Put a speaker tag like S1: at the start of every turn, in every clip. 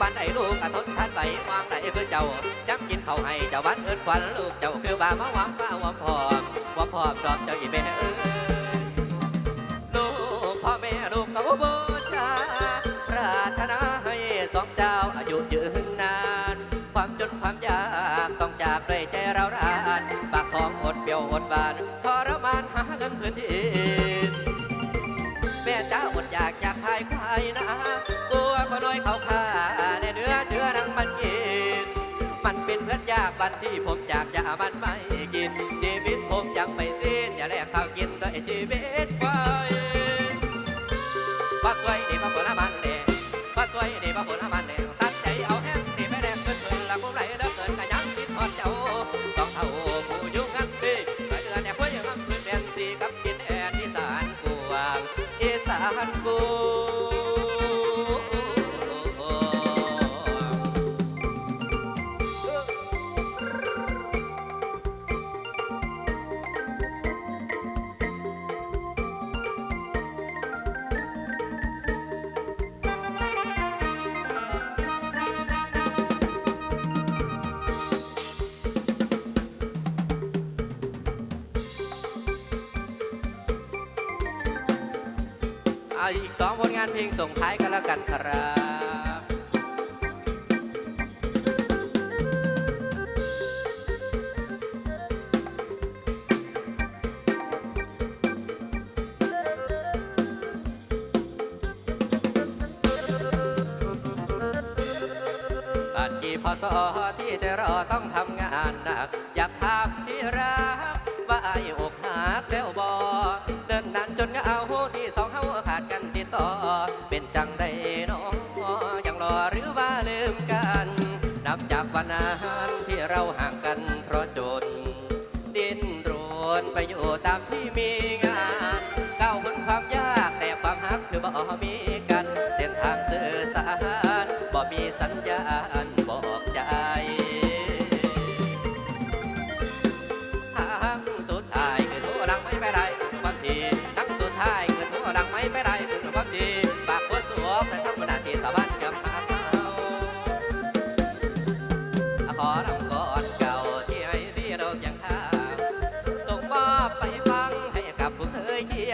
S1: ปันไอ้ลูกกะทนทันไหววางไหนคือเจ้าจับกินเขาให้เจ้าบ้านเอิ้นควันลูกเจ้าคือบ้ามาหวังฟ้าว่าพอมว่าพอมชอบเจ้าอีแม่เอ้ยลูกพ่อแม่ลูกเขาบูชาปรารถนาให้สองเจ้าอายุยืนนาน ความจนความยากต้องจากด้วยใจเรารานปากท้องอดเปรียวอดหวานทรมานหาเงินพื้นที่แม่เจ้าอดอยากอยากขายควายนะ วันที่ผมอยากจะมันไม่กิน ชีวิตผมยังไม่สิ้นอย่าแลกข้าวกินด้วยชีวิตควายปักไว้ดีปักผลมันแดงปักไว้ดีปักผลมันแดงตั้งใจเอาแห้งดีไม่แลกเงินเงินละผมไหลเด้อเกินขยันคิดทอดเจ้าสองเท่าผู้อยู่กันดีไปเดือนเนี่ยคุยกับพื้นแดนสีกับกินแอนอีสานกวางอีสานกู เอาอีกสองผลงานเพลงส่งท้ายกันแล้วกันครับบาดกี่พอสอที่จะรอต้องทำงานหนัก อยากถามที่รัก ว่าไอ้อกหักแล้วบอเดินนานจนเหงาที่สองเฮา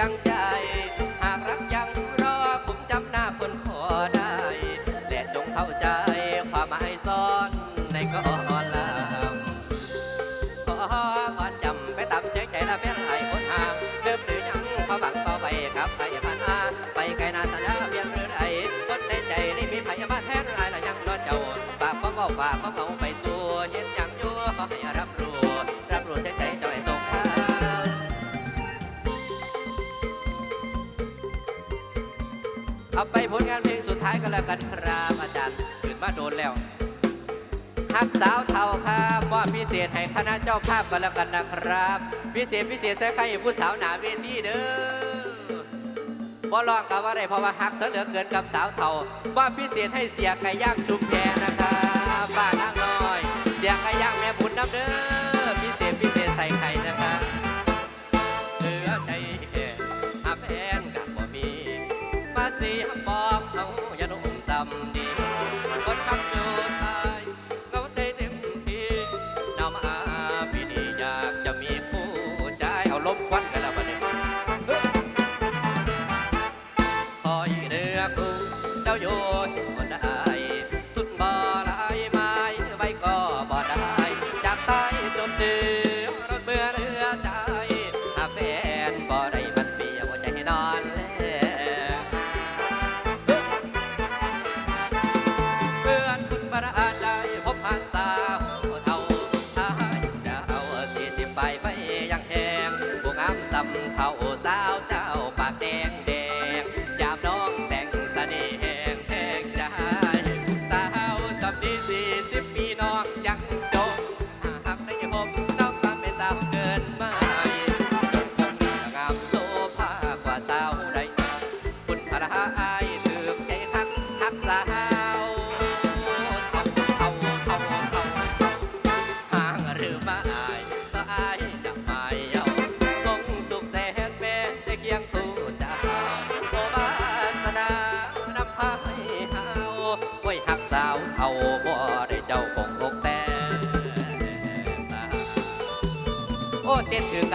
S1: ยเคียงใจ เอาไปผลงานเพลงสุดท้ายกันแล้วกันครับอาจารย์ขึ้นมาโดนแล้วฮักสาวเท่าครับมอบพิเศษให้คณะเจ้าภาพกันแล้วกันนะครับ พิเศษพิเศษใส่ใครผู้สาวหนาเวทีเด้อบ่ลองกับว่าไรเพราะว่าฮักเสยเหลือเกินกับสาวเท่ามอบพิเศษให้เสียไก่ย่างชุมแพนะครับบ้านนางน้อย เสียไก่ย่างแม่บุญน้ำเด้อพิเศษพิเศษใส่ไข่นะครับ สียบอกเขาอย่านุ่มซ้ำดีคนขับอยู่ตายเงาใจเต็มที่น้ำอาปีนี้อยากจะมีผู้ใจเอาลมควันกันแล้วบัดนี้คอยเรือกูเจ้าโยน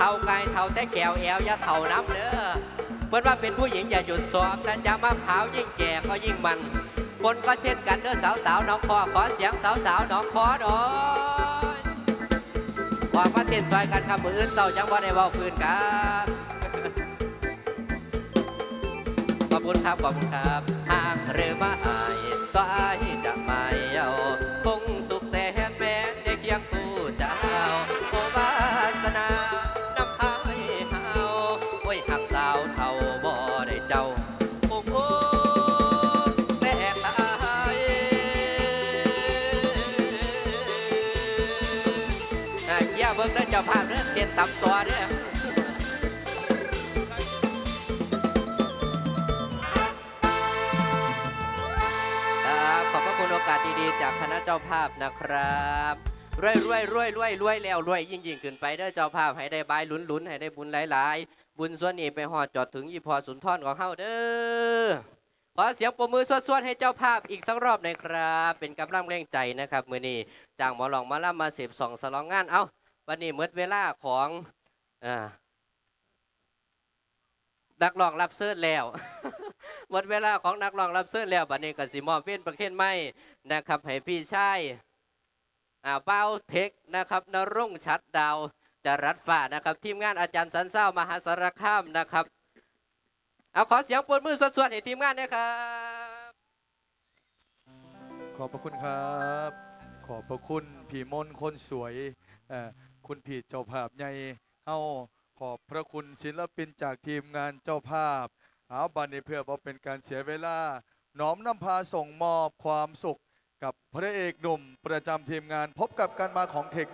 S1: เท่าไกลเท่าแต่แก้วแอวอย่าเท่าน้ำเด้อเพื่อนว่าเป็นผู้หญิงอย่าหยุดสอบแต่จะมาขาวยิ่งแก่ก็ยิ่งมัน คนก็เช่นกันเด้อสาวสาวน้องคอขอเสียงสาวสาวน้องคอหน่อยว่ามาเต้นซอยกันครับมืออื่นเศร้าจังว่าได้เว้าคืนครับขอบคุณครับขอบคุณครับหากหรือมาอายก็อาย ภาพเด้อเต้นตำตัวเด้อครับขอบพระคุณโอกาสดีๆ จากคณะเจ้าภาพนะครับรวยรวยรวยรวยรวยแล้วรวยยิ่งยิ่งขึ้นไปเด้อเจ้าภาพให้ได้บายหลุนหลุนให้ได้บุญหลายๆ บุญส่วนนี้ไปหอดจอดถึงยี่พอสุนทรของเฮาเด้อขอเสียงปรบมือสวดๆให้เจ้าภาพอีกสักรอบหน่อยครับ เป็นกำลังแรงใจนะครับ มือนี้จ้างหมอหลองมาล่ำมาเสพสองสลองงานเอ้า วันนี้เมื่อเวลาของอนักร้องรับเสื้อแล้วหมดเวลาของนักร้องรับเสื้อแล้วบัดนี้กสิมอบเว้นประเคนไม่นะครับให้พี่ชายอ่าเป้าเทคนะครับนรุ่งชัดดาวจรัสฝ่านะครับ ทีมงานอาจารย์สันเศร้ามหาสารคามนะครับ เอาขอเสียงปรบมือสวดๆให้ทีมงานนะครับ
S2: ขอบพระคุณครับ ขอบพระคุณพี่มนคนสวยอ่อ คุณพี่เจ้าภาพใหญ่เฮาขอบพระคุณศิลปินจากทีมงานเจ้าภาพเอาบันนี้เพื่อบ่เป็นการเสียเวลาน้อมนำพาส่งมอบความสุข กับพระเอกหนุ่มประจำทีมงานพบกับการมาของเทค